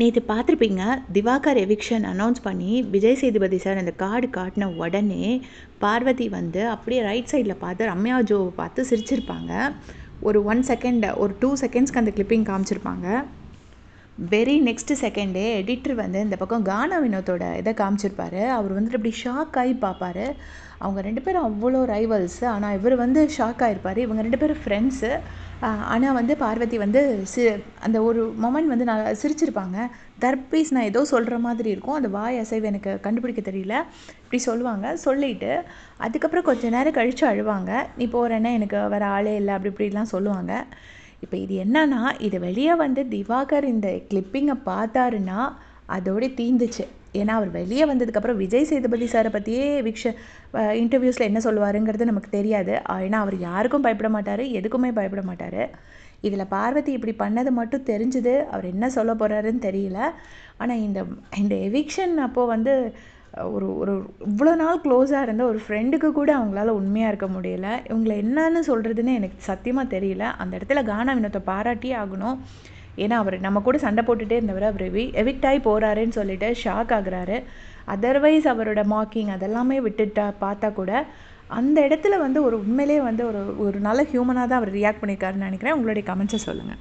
நேற்று பார்த்துருப்பீங்க Diwakar eviction announce பண்ணி விஜய் சேதுபதி சார் அந்த கார்டு காட்டின உடனே பார்வதி வந்து அப்படியே ரைட் சைடில் பார்த்து ரம்யா ஜோவை பார்த்து சிரிச்சிருப்பாங்க. ஒரு ஒன் செகண்ட் ஒரு டூ செகண்ட்ஸ்க்கு அந்த கிளிப்பிங் காமிச்சிருப்பாங்க. வெரி நெக்ஸ்ட் செகண்டே எடிட்டர் வந்து இந்த பக்கம் கானா வினோத்தோட இதை காமிச்சிருப்பாரு. அவர் வந்துட்டு இப்படி ஷாக் ஆகி பார்ப்பார். அவங்க ரெண்டு பேரும் அவ்வளோ ரைவல்ஸு ஆனால் இவர் வந்து ஷாக் ஆகிருப்பார் இவங்க ரெண்டு பேரும் ஃப்ரெண்ட்ஸு ஆனால் வந்து பார்வதி வந்து சி அந்த ஒரு மொமெண்ட் வந்து நான் சிரிச்சிருப்பாங்க. தர்பீஸ் நான் ஏதோ சொல்கிற மாதிரி இருக்கும். அந்த வாய் அசைவு எனக்கு கண்டுபிடிக்க தெரியல. இப்படி சொல்லுவாங்க. சொல்லிட்டு அதுக்கப்புறம் கொஞ்சம் நேரம் கழித்து அழுவாங்க. நீ போகிறேன்னா எனக்கு வேறு ஆளே இல்லை. அப்படி இப்படிலாம் சொல்லுவாங்க. இப்போ இது என்னன்னா இது வெளியே வந்து திவாகர் இந்த கிளிப்பிங்கை பார்த்தாருன்னா அதோடு தீந்துச்சு. ஏன்னா அவர் வெளியே வந்ததுக்கப்புறம் விஜய் சேதுபதி சாரை பற்றியே விக்ஷ இன்டர்வியூஸில் என்ன சொல்லுவாருங்கிறது நமக்கு தெரியாது. ஏன்னா அவர் யாருக்கும் பயப்பட மாட்டார் எதுக்குமே பயப்பட மாட்டார். இதில் பார்வதி இப்படி பண்ணது மட்டும் தெரிஞ்சுது அவர் என்ன சொல்ல போகிறாருன்னு தெரியல. ஆனால் இந்த இந்த எவிக்ஷன் அப்போது வந்து ஒரு ஒரு இவ்வளோ நாள் க்ளோஸாக இருந்த ஒரு ஃப்ரெண்டுக்கு கூட அவங்களால உண்மையாக இருக்க முடியல. இவங்களை என்னன்னு சொல்கிறதுன்னு எனக்கு சத்தியமாக தெரியல. அந்த இடத்துல கானா வினோத்தை பாராட்டியே ஆகணும். ஏன்னா அவர் நம்ம கூட சண்டை போட்டுகிட்டே இருந்தவர் அவர் எவி எவிக்ட் ஆகி போகிறாருன்னு சொல்லிட்டு ஷாக் ஆகுறாரு. அதர்வைஸ் அவரோட மாக்கிங் அதெல்லாமே விட்டுட்டா பார்த்தா கூட அந்த இடத்துல வந்து ஒரு உண்மையிலே வந்து ஒரு ஒரு நல்ல ஹியூமனாக தான் அவர் ரியாக்ட் பண்ணியிருக்காருன்னு நினைக்கிறேன். உங்களுடைய கமெண்ட்ஸை சொல்லுங்கள்